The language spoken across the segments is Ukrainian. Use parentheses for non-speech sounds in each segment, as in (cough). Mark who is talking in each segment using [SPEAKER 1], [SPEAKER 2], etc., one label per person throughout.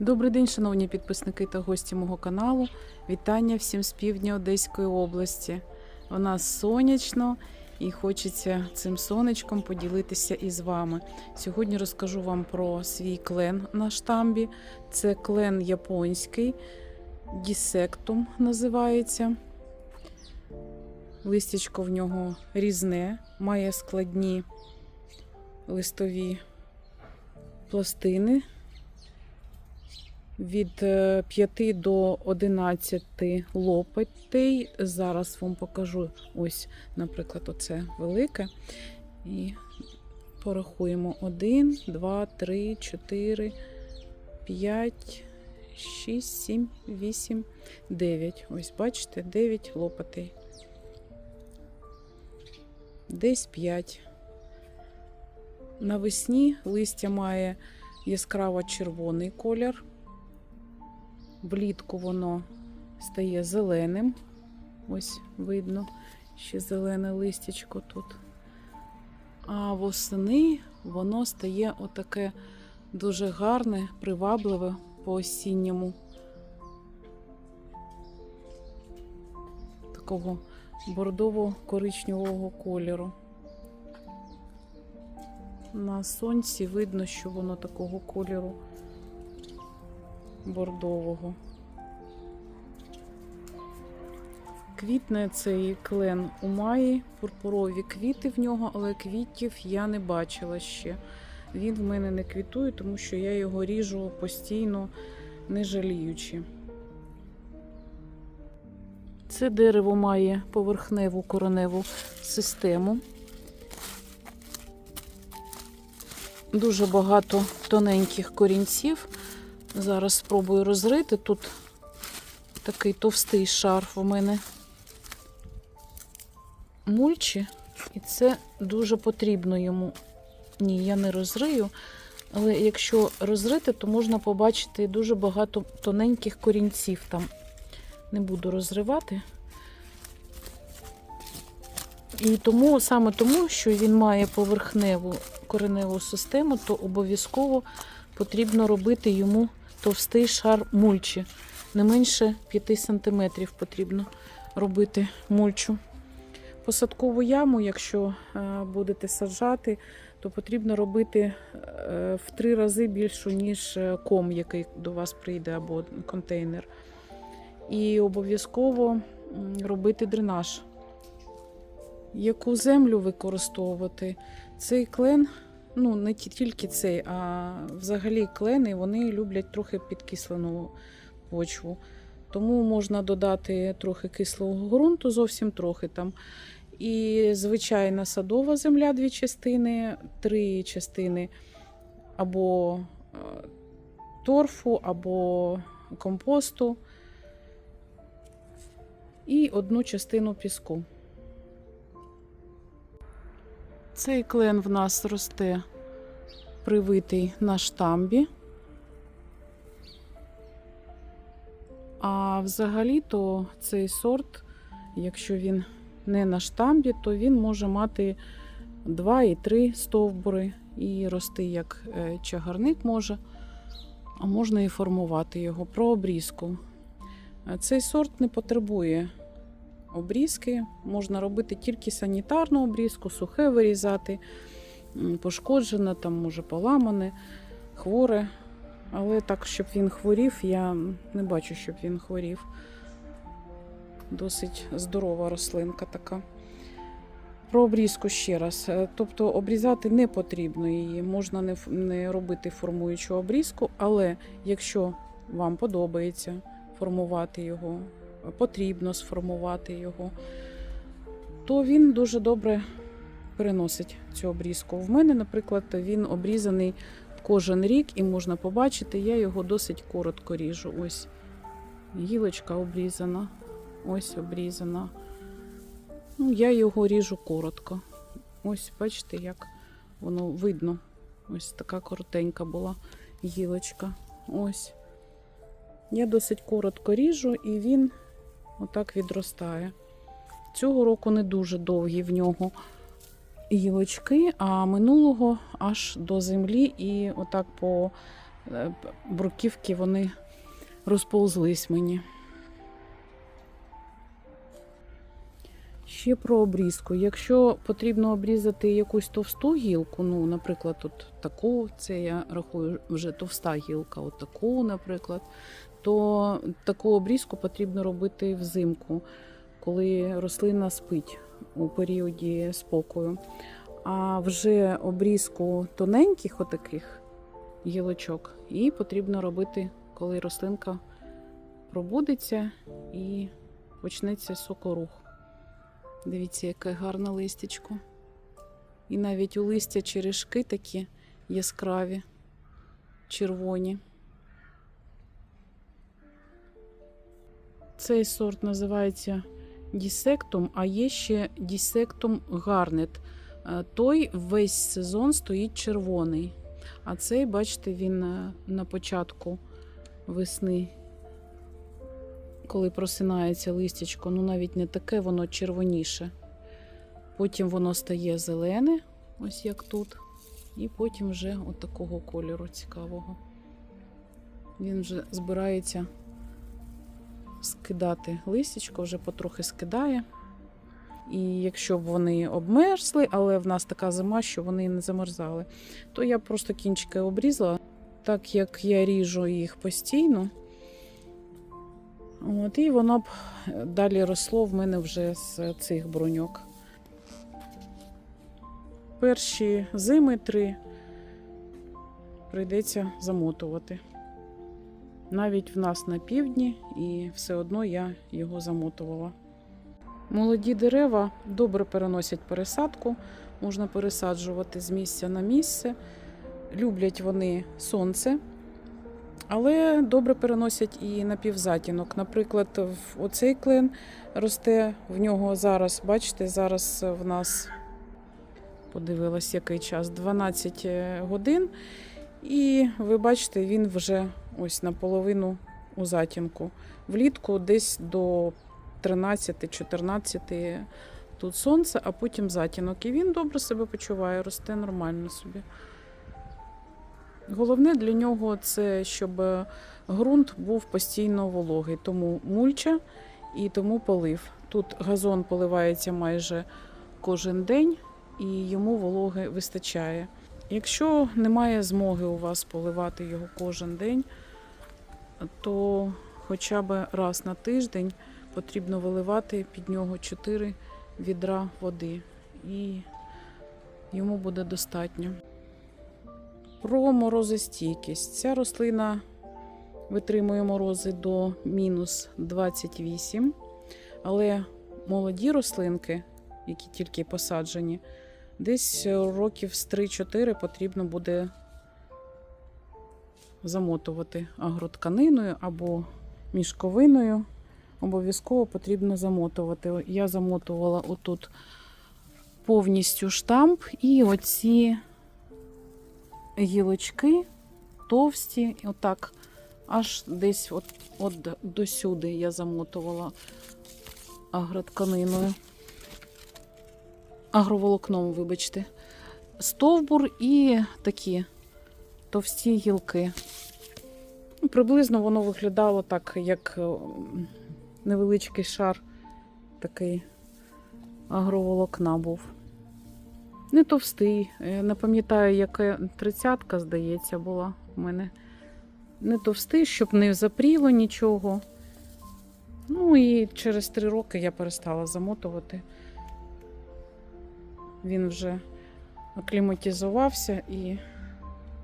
[SPEAKER 1] Добрий день, шановні підписники та гості мого каналу. Вітання всім з півдня Одеської області. У нас сонячно і хочеться цим сонечком поділитися із вами. Сьогодні розкажу вам про свій клен на штамбі. Це клен японський, дісектум називається. Листячко в нього різне, має складні листові пластини від е, 5 до 11 лопатей. Зараз вам покажу ось, наприклад, оце велике. І порахуємо 1, 2, 3, 4, 5, 6, 7, 8, 9. Ось, бачите, 9 лопатей. Десь 5. Навесні листя має яскраво червоний колір. Влітку воно стає зеленим. Ось видно ще зелене листячко тут. А восени воно стає отаке дуже гарне, привабливе по осінньому. Такого бордово-коричневого кольору. На сонці видно, що воно такого кольору бордового. Квітне цей клен у маї, пурпурові квіти в нього, але квітів я не бачила ще. Він в мене не квітує, тому що я його ріжу постійно, не жаліючи. Це дерево має поверхневу кореневу систему. Дуже багато тоненьких корінців. Зараз спробую розрити. Тут такий товстий шар у мене мульчі, і це дуже потрібно йому. Ні, я не розрию, але якщо розрити, то можна побачити дуже багато тоненьких корінців там. Не буду розривати. І тому, саме тому, що він має поверхневу кореневу систему, то обов'язково потрібно робити йому товстий шар мульчі. Не менше 5 см потрібно робити мульчу. Посадкову яму, якщо е, будете саджати, то потрібно робити е, в три рази більшу, ніж е, ком, який до вас прийде, або контейнер. І обов'язково робити дренаж. Яку землю використовувати? Цей клен ну не тільки цей, а взагалі клени вони люблять трохи підкислену почву. Тому можна додати трохи кислого ґрунту, зовсім трохи там. І звичайна садова земля дві частини, три частини або е, торфу, або компосту, і одну частину піску. Цей клен в нас росте привитий на штамбі. А взагалі-то цей сорт, якщо він не на штамбі, то він може мати 2 і 3 стовбури і рости як е, чагарник може, а можна і формувати його про обрізку. Е, Цей сорт не потребує обрізки. Можна робити тільки санітарну обрізку, сухе вирізати, пошкоджене, там може поламане, хворе. Але так, щоб він хворів, я не бачу, щоб він хворів. Досить здорова рослинка така. Про обрізку ще раз. Е, Тобто обрізати не потрібно її, можна не, не робити формуючу обрізку, але якщо вам подобається формувати його, потрібно сформувати його, то він дуже добре переносить цю обрізку. В мене, наприклад, він обрізаний кожен рік, і можна побачити, я його досить коротко ріжу. Ось гілочка обрізана, ось обрізана. Ну, я його ріжу коротко. Ось, бачите, як воно видно. Ось така коротенька була гілочка. Ось. Я досить коротко ріжу, і він отак відростає. Цього року не дуже довгі в нього гілочки, а минулого аж до землі, і отак по е, бруківки вони розповзлись мені. Ще про обрізку. Якщо потрібно обрізати якусь товсту гілку, ну, наприклад, от таку, це я рахую вже товста гілка, от таку, наприклад, то таку обрізку потрібно робити взимку, коли рослина спить у періоді спокою. А вже обрізку тоненьких отаких гілочок і потрібно робити, коли рослинка пробудеться і почнеться сокорух. Дивіться, яке гарне листячко. І навіть у листя черешки такі яскраві, червоні. Цей сорт називається дісектум, а є ще дісектум гарнет. Е, Той весь сезон стоїть червоний. А цей, бачите, він е, на початку весни, коли просинається листячко, ну навіть не таке, воно червоніше. Потім воно стає зелене, ось як тут. І потім вже от такого кольору цікавого. Він вже збирається скидати листячко, вже потрохи скидає. І якщо б вони обмерзли, але в нас така зима, що вони не замерзали, то я просто кінчики обрізала, так як я ріжу їх постійно. От, і воно б далі росло в мене вже з цих бруньок. Перші зими три прийдеться замотувати. Навіть в нас на півдні, і все одно я його замотувала. Молоді дерева добре переносять пересадку, можна пересаджувати з місця на місце. Люблять вони сонце, але добре переносять і напівзатінок. Наприклад, оцей клен росте в нього зараз, бачите, зараз в нас подивилась, який час 12 годин. І ви бачите, він вже ось наполовину у затінку. Влітку десь до 13-14 тут сонце, а потім затінок. І він добре себе почуває, росте нормально собі. Головне для нього це, щоб ґрунт був постійно вологий, тому мульча і тому полив. Тут газон поливається майже кожен день і йому вологи вистачає. Якщо немає змоги у вас поливати його кожен день, то хоча б раз на тиждень потрібно виливати під нього 4 відра води, і йому буде достатньо. Про морозостійкість. Ця рослина витримує морози до мінус 28, але молоді рослинки, які тільки посаджені, десь років з 3-4 потрібно буде замотувати агротканиною або мішковиною. Обов'язково потрібно замотувати. Я замотувала отут повністю штамп і оці гілочки товсті, отак, аж десь от, от досюди я замотувала агротканиною. Агроволокном, вибачте. Стовбур і такі товсті гілки. Ну, Приблизно воно виглядало так, як е, невеличкий шар такий агроволокна був. Не товстий. Не пам'ятаю, яка тридцятка, здається, була в мене. Не товстий, щоб не запріло нічого. Ну і через три роки я перестала замотувати. Він вже акліматизувався і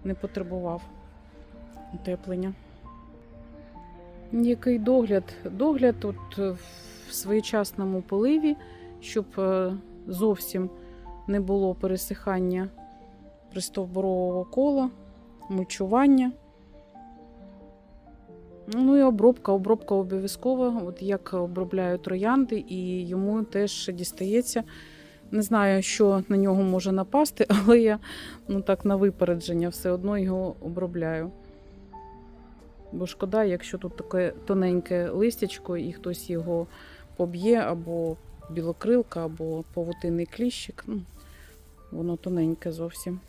[SPEAKER 1] не потребував утеплення. Який догляд? Догляд от в своєчасному поливі, щоб е, зовсім не було пересихання пристовбурового кола. мульчування. Ну і обробка. Обробка обов'язкова. От як обробляю троянди, і йому теж дістається. Не знаю, що на нього може напасти, (laughs) але я ну так на випередження все одно його обробляю. Бо шкода, якщо тут таке тоненьке листячко і хтось його поб'є, або білокрилка, або павутинний кліщик. Ну, воно тоненьке зовсім.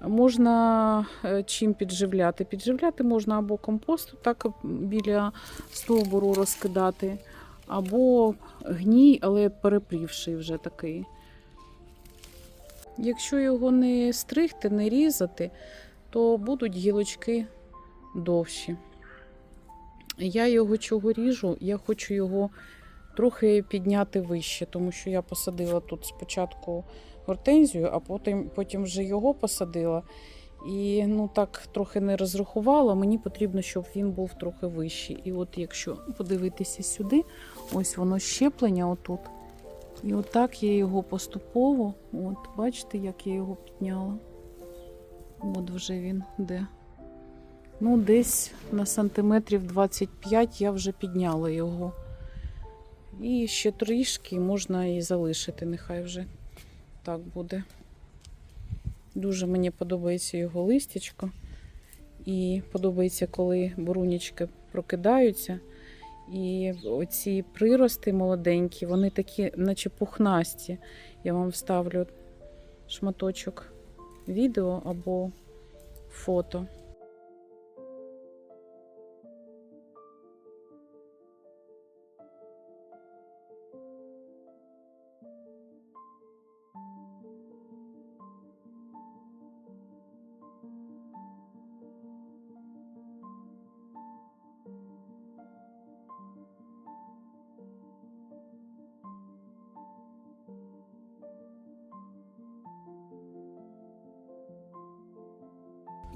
[SPEAKER 1] Можна е, чим підживляти? Підживляти можна або компосту, так біля стовбуру розкидати, або гній, але перепрівший вже такий. Якщо його не стригти, не різати, то будуть гілочки довші. Я його чого ріжу? Я хочу його трохи підняти вище, тому що я посадила тут спочатку гортензію, а потім, потім вже його посадила. І ну так трохи не розрахувала. Мені потрібно, щоб він був трохи вищий. І от якщо подивитися сюди, ось воно щеплення отут. І отак я його поступово, от, бачите, як я його підняла. От вже він де. Ну, десь на сантиметрів 25 я вже підняла його. І ще трішки можна і залишити, нехай вже так буде. Дуже мені подобається його листячко. І подобається, коли бурунічки прокидаються. І оці прирости молоденькі, вони такі, наче пухнасті. Я вам вставлю шматочок відео або фото.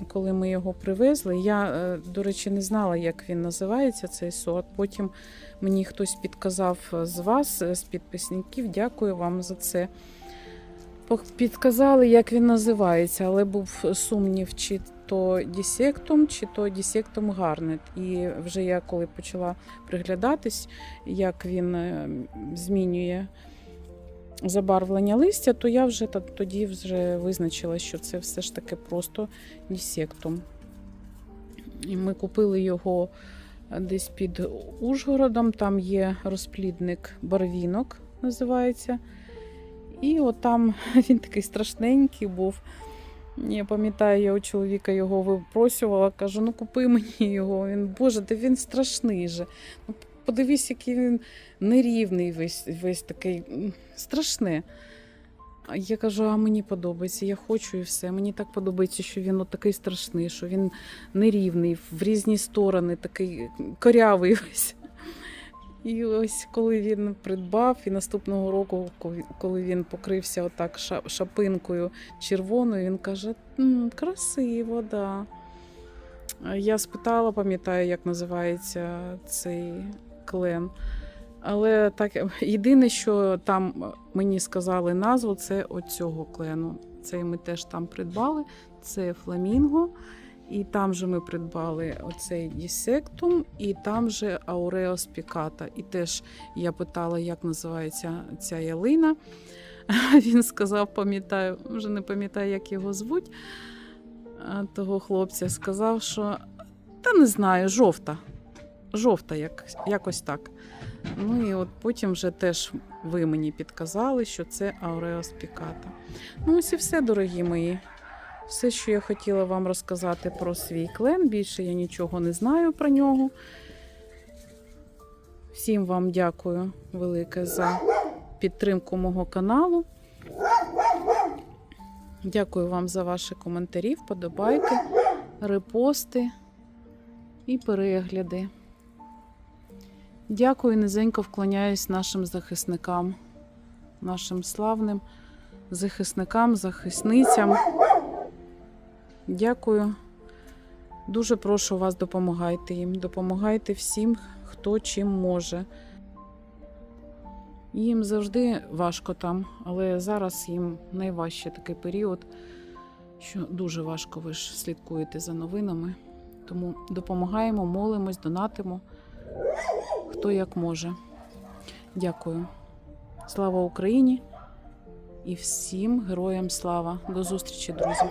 [SPEAKER 1] Коли ми його привезли, я, е, до речі, не знала, як він називається цей сорт. Потім мені хтось підказав з вас, е, з підписників. Дякую вам за це. Підказали, як він називається, але був сумнів, чи то дісектум, чи то дісектум гарнет. І вже я коли почала приглядатись, як він е, змінює забарвлення листя, то я вже тоді вже визначила, що це все ж таки просто дісектум. І ми купили його десь під Ужгородом. Там є розплідник барвінок, називається. І от там (laughs) він такий страшненький був. Я пам'ятаю, я у чоловіка його випросювала, кажу, ну купи мені його. Він, Боже, та він страшний же. Ну, подивись, який він нерівний, весь, весь такий м, страшне. Я кажу, а мені подобається, я хочу і все. Мені так подобається, що він от такий страшний, що він нерівний, в різні сторони, такий корявий (laughs) весь. І ось коли він придбав, і наступного року, коли він покрився отак шапинкою червоною, він каже: красиво, да. Я спитала, пам'ятаю, як називається цей клен. Але так, єдине, що там мені сказали назву, це оцього клену. Цей ми теж там придбали. Це фламінго. І там же ми придбали оцей дісектум, і там же Ауреос піката. І теж я питала, як називається ця ялина. Він сказав, пам'ятаю, вже не пам'ятаю, як його звуть. Того хлопця сказав, що та не знаю, жовта. Жовта, як, якось так. Ну і от потім вже теж ви мені підказали, що це Ауреос піката. Ну, ось і все, дорогі мої. Все, що я хотіла вам розказати про свій клен. Більше я нічого не знаю про нього. Всім вам дякую велике за підтримку мого каналу. Дякую вам за ваші коментарі, вподобайки, репости і перегляди. Дякую, низенько вклоняюсь нашим захисникам, нашим славним захисникам, захисницям. Дякую. Дуже прошу вас, допомагайте їм. Допомагайте всім, хто чим може. Їм завжди важко там, але зараз їм найважче такий період, що дуже важко ви ж слідкуєте за новинами. Тому допомагаємо, молимось, донатимо, хто як може. Дякую. Слава Україні і всім героям слава. До зустрічі, друзі!